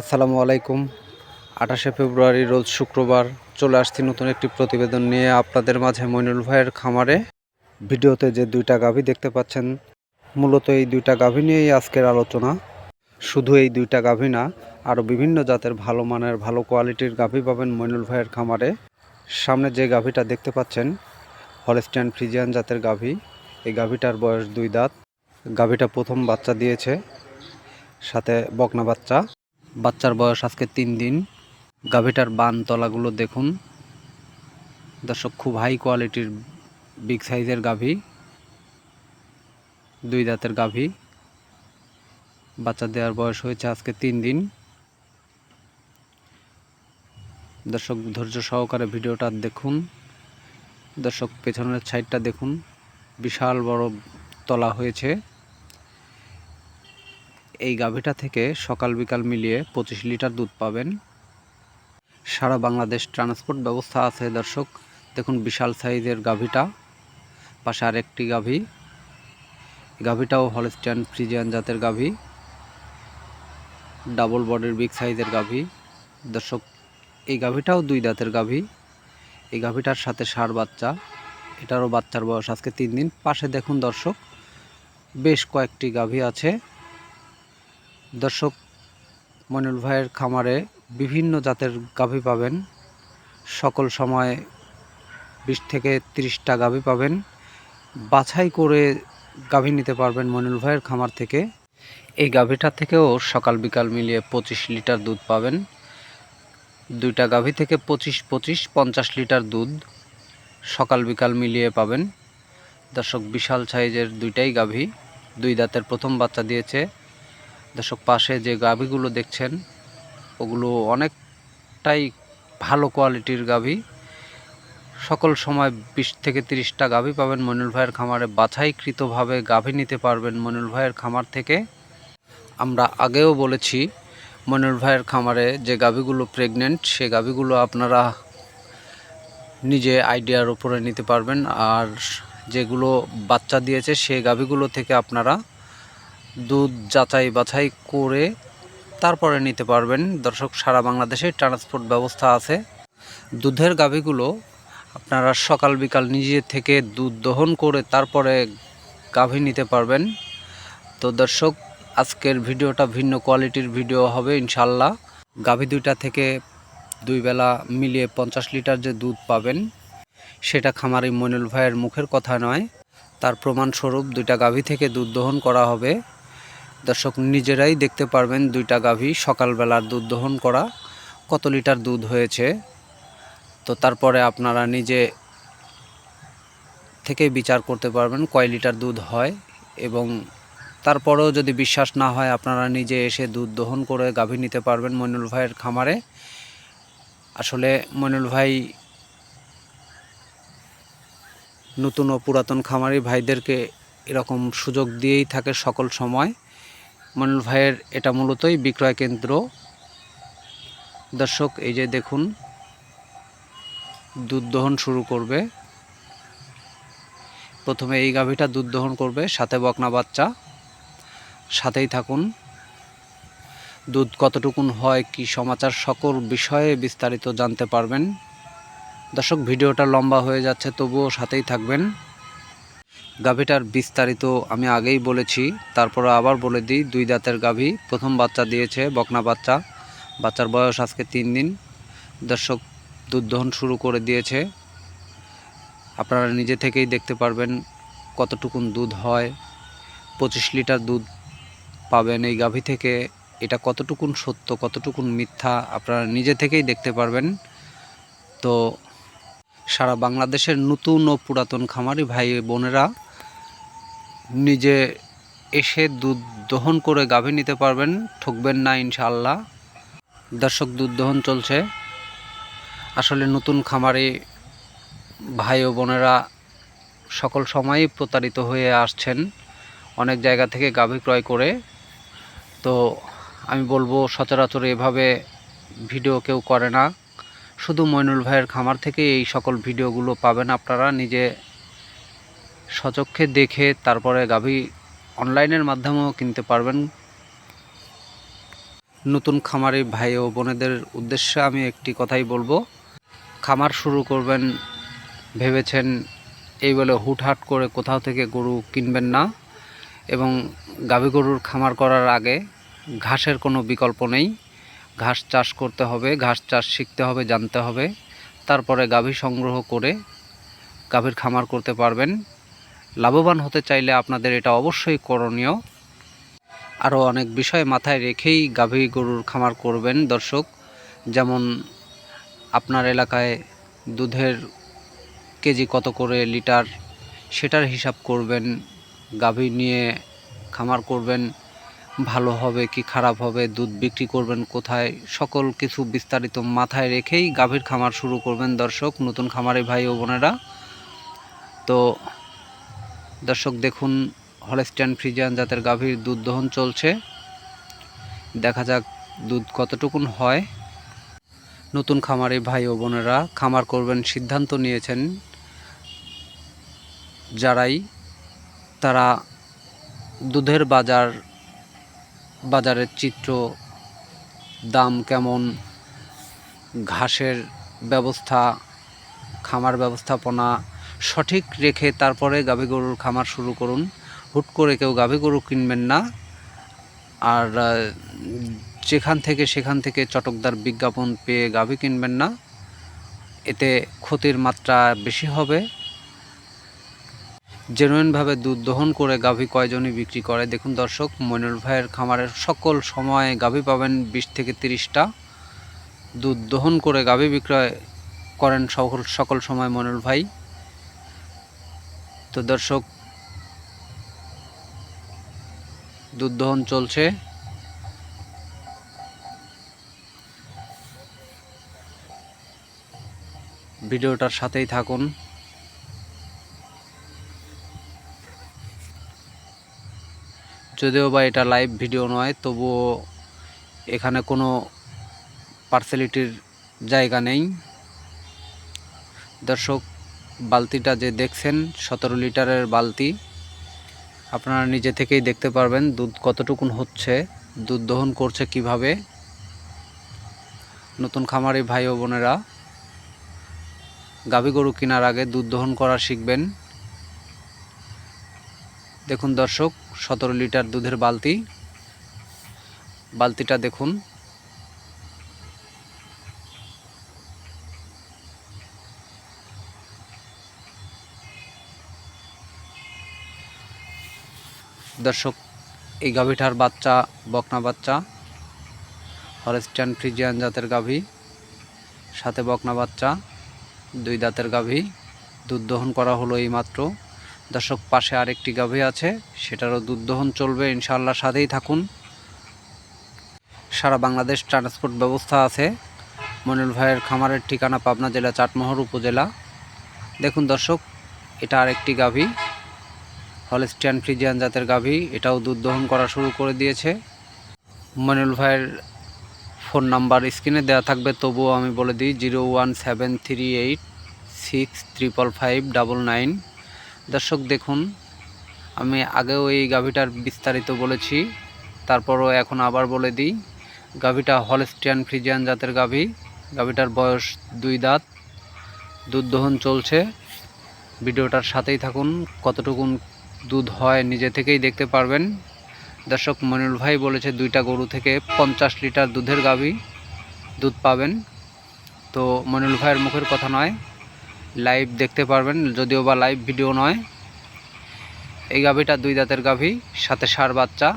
আসসালামু আলাইকুম। আঠাশে ফেব্রুয়ারি রোজ শুক্রবার চলে আসছি নতুন একটি প্রতিবেদন নিয়ে আপনাদের মাঝে মইনুল ভাইয়ের খামারে। ভিডিওতে যে দুইটা গাভী দেখতে পাচ্ছেন, মূলত এই দুইটা গাভী নিয়েই আজকের আলোচনা। শুধু এই দুইটা গাভী না আরও বিভিন্ন জাতের ভালো মানের, ভালো কোয়ালিটির গাভী পাবেন মইনুল ভাইয়ের খামারে। সামনে যে গাভীটা দেখতে পাচ্ছেন হলস্টিয়ান ফ্রিজিয়ান জাতের গাভী। এই গাভীটার বয়স দুই দাঁত। গাভীটা প্রথম বাচ্চা দিয়েছে, সাথে বকনা বাচ্চা। বাচ্চার বয়স আজকে তিন দিন। গাভীটার বান তলাগুলো দেখুন। দর্শক, খুব হাই কোয়ালিটির বিগ সাইজের গাভী। দুই দাঁতের গাভী। বাচ্চা দেওয়ার বয়স হয়েছে আজকে তিন দিন। দর্শক, ধৈর্য সহকারে ভিডিওটা দেখুন। দর্শক, পেছনের সাইডটা দেখুন। বিশাল বড় তলা হয়েছে। এই গাভীটা থেকে সকাল বিকাল মিলিয়ে পঁচিশ লিটার দুধ পাবেন। সারা বাংলাদেশ ট্রান্সপোর্ট ব্যবস্থা আছে দর্শক। দেখুন বিশাল সাইজের গাভীটা। পাশে আরেকটি গাভী। গাভীটাও হলস্টিয়ান ফ্রিজিয়ান জাতের গাভী। ডাবল বডির বিগ সাইজের গাভী। দর্শক, এই গাভীটাও দুই দাঁতের গাভী। এই গাভীটার সাথে সার বাচ্চা। এটারও বাচ্চার বয়স আজকে তিন দিন। পাশে দেখুন দর্শক, বেশ কয়েকটি গাভী আছে। দর্শক মনির ভাইয়ের খামারে বিভিন্ন জাতের গাভী পাবেন। সকল সময় বিশ থেকে তিরিশটা গাভী পাবেন। বাছাই করে গাভী নিতে পারবেন মনির ভাইয়ের খামার থেকে। এই গাভীটা থেকেও সকাল বিকাল মিলিয়ে পঁচিশ লিটার দুধ পাবেন। দুইটা গাভী থেকে পঁচিশ পঁচিশ, পঞ্চাশ লিটার দুধ সকাল বিকাল মিলিয়ে পাবেন। দর্শক, বিশাল সাইজের দুইটাই গাভী। দুই দাঁতের প্রথম বাচ্চা দিয়েছে। দর্শক, পাশে যে গাভীগুলো দেখছেন, ওগুলো অনেকটাই ভালো কোয়ালিটির গাভী। সকল সময় বিশ থেকে তিরিশটা গাভী পাবেন মনুল ভাইয়ের খামারে। বাছাইকৃতভাবে গাভী নিতে পারবেন মনুল ভাইয়ের খামার থেকে। আমরা আগেও বলেছি, মনুল ভাইয়ের খামারে যে গাভীগুলো প্রেগনেন্ট সে গাভীগুলো আপনারা নিজে আইডিয়ার উপরে নিতে পারবেন। আর যেগুলো বাচ্চা দিয়েছে, সে গাভীগুলো থেকে আপনারা দুধ যাচাই বাছাই করে তারপরে নিতে পারবেন। দর্শক, সারা বাংলাদেশে ট্রান্সপোর্ট ব্যবস্থা আছে। দুধের গাভীগুলো আপনারা সকাল, বিকাল নিজে থেকে দুধ দহন করে তারপরে গাভী নিতে পারবেন। তো দর্শক, আজকের ভিডিওটা ভিন্ন কোয়ালিটির ভিডিও হবে ইনশাল্লাহ গাভী দুইটা থেকে দুই বেলা মিলিয়ে পঞ্চাশ লিটার যে দুধ পাবেন, সেটা খামারি মইনুল ভাইয়ের মুখের কথা নয়। তার প্রমাণস্বরূপ দুইটা গাভী থেকে দুধ দহন করা হবে। দর্শক, নিজেরাই দেখতে পারবেন দুইটা গাভী সকালবেলার দুধ দহন করা। কত লিটার দুধ হয়েছে? তো তারপরে আপনারা নিজে থেকেই বিচার করতে পারবেন কয় লিটার দুধ হয় এবং তারপরেও যদি বিশ্বাস না হয়, আপনারা নিজে এসে দুধ দহন করে গাভী নিতে পারবেন মইনুল ভাইয়ের খামারে। আসলে মইনুল ভাই নতুন ও পুরাতন খামারি, ভাইদেরকে এরকম সুযোগ দিয়েই থাকে সকল সময়। মনুল ভাইয়ের এটা মূলতই বিক্রয় কেন্দ্র। দর্শক, এই যে দেখুন, দুধ দহন শুরু করবে। প্রথমে এই গাভীটা দুধ দহন করবে, সাথে বকনা বাচ্চা, সাথেই থাকুন। দুধ কতটুকুন হয়, কি সমাচার, সকল বিষয়ে বিস্তারিত জানতে পারবেন। দর্শক, ভিডিওটা লম্বা হয়ে যাচ্ছে, তবুও সাথেই থাকবেন। গাভীটার বিস্তারিত আমি আগেই বলেছি, তারপরে আবার বলে দিই, দুই দাঁতের গাভী, প্রথম বাচ্চা দিয়েছে বকনা বাচ্চা, বাচ্চার বয়স আজকে তিন দিন। দর্শক দুধ দহন শুরু করে দিয়েছে। আপনারা নিজে থেকেই দেখতে পারবেন কতটুকুন দুধ হয়। পঁচিশ লিটার দুধ পাবেন এই গাভী থেকে। এটা কতটুকুন সত্য, কতটুকুন মিথ্যা, আপনারা নিজে থেকেই দেখতে পারবেন। তো সারা বাংলাদেশের নতুন ও পুরাতন খামারি ভাই বোনেরা নিজে এসে দুধ দহন করে গাভী নিতে পারবেন, ঠকবেন না ইনশাআল্লাহ। দর্শক, দুধ দহন চলছে। আসলে নতুন খামারে ভাই ও বোনেরা সকল সময়ই প্রতারিত হয়ে আসছেন, অনেক জায়গা থেকে গাভী ক্রয় করে। তো আমি বলব, সচরাচর এভাবে ভিডিও কেউ করে না। শুধু মইনুল ভাইয়ের খামার থেকে এই সকল ভিডিওগুলো পাবেন আপনারা নিজে সচক্ষে দেখে তারপরে গাভী অনলাইনের মাধ্যমেও কিনতে পারবেন। নতুন খামারি ভাই ও বোনেদের উদ্দেশ্যে আমি একটি কথাই বলব। খামার শুরু করবেন ভেবেছেন এই বলে হুটহাট করে কোথাও থেকে গরু কিনবেন না এবং গাভী গরুর খামার করার আগে ঘাসের কোনো বিকল্প নেই। ঘাস চাষ করতে হবে, ঘাস চাষ শিখতে হবে, জানতে হবে। তারপরে গাভী সংগ্রহ করে গাভীর খামার করতে পারবেন। লাভবান হতে চাইলে আপনাদের এটা অবশ্যই করণীয়। আরও অনেক বিষয় মাথায় রেখেই গাভী গরুর খামার করবেন দর্শক। যেমন আপনার এলাকায় দুধের কেজি কত করে লিটার সেটার হিসাব করবেন। গাভী নিয়ে খামার করবেন, ভালো হবে কি খারাপ হবে, দুধ বিক্রি করবেন কোথায়, সকল কিছু বিস্তারিত মাথায় রেখেই গাভীর খামার শুরু করবেন দর্শক, নতুন খামারে ভাই ও বোনেরা। তো দর্শক দেখুন হলস্টাইন ফ্রিজিয়ান জাতের গাভীর দুধ দহন চলছে। দেখা যাক দুধ কতটুকুন হয়। নতুন খামারে ভাই ও বোনেরা খামার করবেন সিদ্ধান্ত নিয়েছেন যারাই, তারা দুধের বাজার, বাজারের চিত্র, দাম কেমন, ঘাসের ব্যবস্থা, খামার ব্যবস্থাপনা সঠিক রেখে তারপরে গাভী গরুর খামার শুরু করুন। হুট করে কেউ গাভী গরু কিনবেন না। আর যেখান থেকে সেখান থেকে চটকদার বিজ্ঞাপন পেয়ে গাভী কিনবেন না। এতে ক্ষতির মাত্রা বেশি হবে। জেনুইনভাবে দুধ দহন করে গাভী কয়জনই বিক্রি করে? দেখুন দর্শক মইনুল ভাইয়ের খামারের সকল সময়ে গাভী পাবেন বিশ থেকে তিরিশটা। দুধ দহন করে গাভী বিক্রয় করেন সকল সকল সময় মইনুল ভাই। তো দর্শক দুধ চলছে। ভিডিওটার সাথেই থাকুন। যদিও বা এটা লাইভ ভিডিও নয়, তবুও এখানে কোনো পার্সেলিটির জায়গা নেই। দর্শক বালতিটা যে দেখছেন, সতেরো লিটারের বালতি। আপনারা নিজে থেকেই দেখতে পারবেন দুধ কতটুকুন হচ্ছে, দুধ দহন করছে কীভাবে। নতুন খামারি ভাই ও বোনেরা, গাভী গরু কেনার আগে দুধ দহন করা শিখবেন। দেখুন দর্শক, সতেরো লিটার দুধের বালতি। বালতিটা দেখুন। দর্শক, এই গাভীটার বাচ্চা, বকনা বাচ্চা হরেস্টান ফ্রিজিয়ান জাতের গাভী, সাথে বকনা বাচ্চা, দুই দাঁতের গাভী, দুধ দহন করা হলো এই মাত্র দর্শক, পাশে আরেকটি গাভী আছে, সেটারও দুধ দহন চলবে, ইনশাআল্লাহ সাথেই থাকুন। সারা বাংলাদেশ ট্রান্সপোর্ট ব্যবস্থা আছে, মনির ভাইয়ের খামারের ঠিকানা পাবনা জেলা, চাটমোহর উপজেলা। দেখুন দর্শক, এটা আরেকটি গাভী। হলস্টিয়ান ফ্রিজিয়ান জাতের গাভী, এটাও দুধ দহন করা শুরু করে দিয়েছে। মনিরুল ভাইয়ের ফোন নাম্বার স্ক্রিনে দেওয়া থাকবে, তবুও আমি বলে দিই, zero one seven three eight six triple five double nine. দর্শক দেখুন, আমি আগেও এই গাভীটার বিস্তারিত বলেছি, তারপরও এখন আবার বলে দিই, গাভীটা হলস্টিয়ান ফ্রিজিয়ান জাতের গাভী, গাভীটার বয়স দুই দাঁত, দুধ দহন চলছে। ভিডিওটার সাথেই থাকুন, কতটুকুন দুধ হয়, নিজে থেকেই দেখতে পারবেন। দর্শক মনিরুল ভাই বলেছে, দুইটা গরু থেকে পঞ্চাশ লিটার দুধের গাভী দুধ পাবেন। তো মনিরুল ভাইয়ের মুখের কথা নয়, লাইভ দেখতে পারবেন, যদিও বা লাইভ ভিডিও নয়। এই গাভীটা দুই দাঁতের গাভী, সাথে সার বাচ্চা।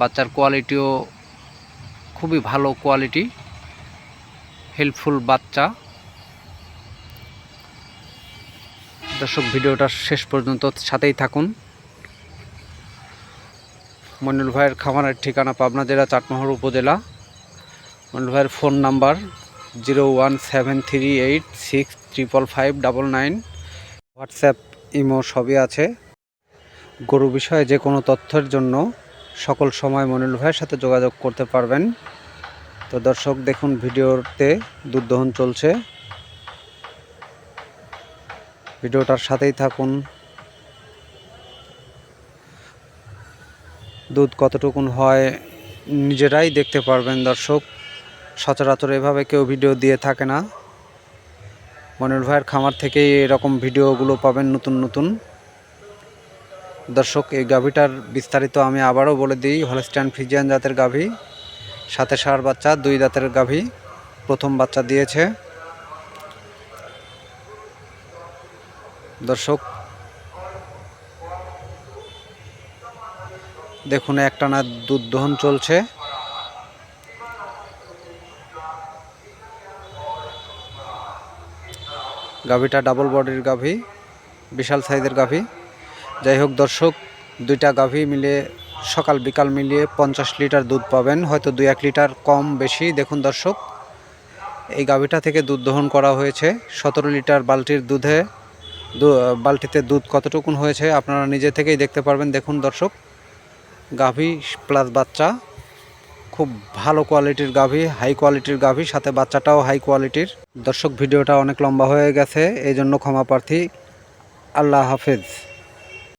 বাচ্চার কোয়ালিটিও খুবই ভালো কোয়ালিটি, হেল্পফুল বাচ্চা। দর্শক, ভিডিওটা শেষ পর্যন্ত সাথেই থাকুন। মনির ভাইয়ের খামারের ঠিকানা পাবনা জেলা চাটমোহর উপজেলা। মনির ভাইয়ের phone number zero one seven three eight six triple five double nine. WhatsApp, imo সবই আছে। গরু বিষয়ে যে কোনো তথ্যের জন্য সকল সময় মনির ভাইয়ের সাথে যোগাযোগ করতে পারবেন। তো দর্শক, দেখুন ভিডিওতে দুধ দহন চলছে। ভিডিওটার সাথেই থাকুন। দুধ কতটুকুন হয়, নিজেরাই দেখতে পারবেন দর্শক। সচরাচর এভাবে কেউ ভিডিও দিয়ে থাকে না। মনির ভাইয়ের খামার থেকেই এরকম ভিডিওগুলো পাবেন নতুন নতুন। দর্শক, এই গাভীটার বিস্তারিত আমি আবারও বলে দিই, হলস্টাইন ফিজিয়ান জাতের গাভী, সাথে সার বাচ্চা, দুই দাঁতের গাভী, প্রথম বাচ্চা দিয়েছে। দর্শক দেখুন, একটানা দুধ দহন চলছে। গাভীটা ডাবল বডির গাভী, বিশাল সাইজের গাভী। যাই হোক, দর্শক, দুইটা গাভী মিলে সকাল বিকাল মিলিয়ে পঞ্চাশ লিটার দুধ পাবেন, হয়তো দুই এক লিটার কম বেশি। দেখুন, দর্শক, এই গাভীটা থেকে দুধ দহন করা হয়েছে। সতেরো লিটার বালতির দুধে বালতিতে দুধ কতটুকুন হয়েছে আপনারা নিজে থেকেই দেখতে পারবেন। দেখুন, দর্শক গাভী প্লাস বাচ্চা। খুব ভালো কোয়ালিটির গাভী হাই কোয়ালিটির গাভী, সাথে বাচ্চাটাও হাই কোয়ালিটির দর্শক, ভিডিওটা অনেক লম্বা হয়ে গেছে এই জন্য ক্ষমা প্রার্থী। আল্লাহ হাফেজ।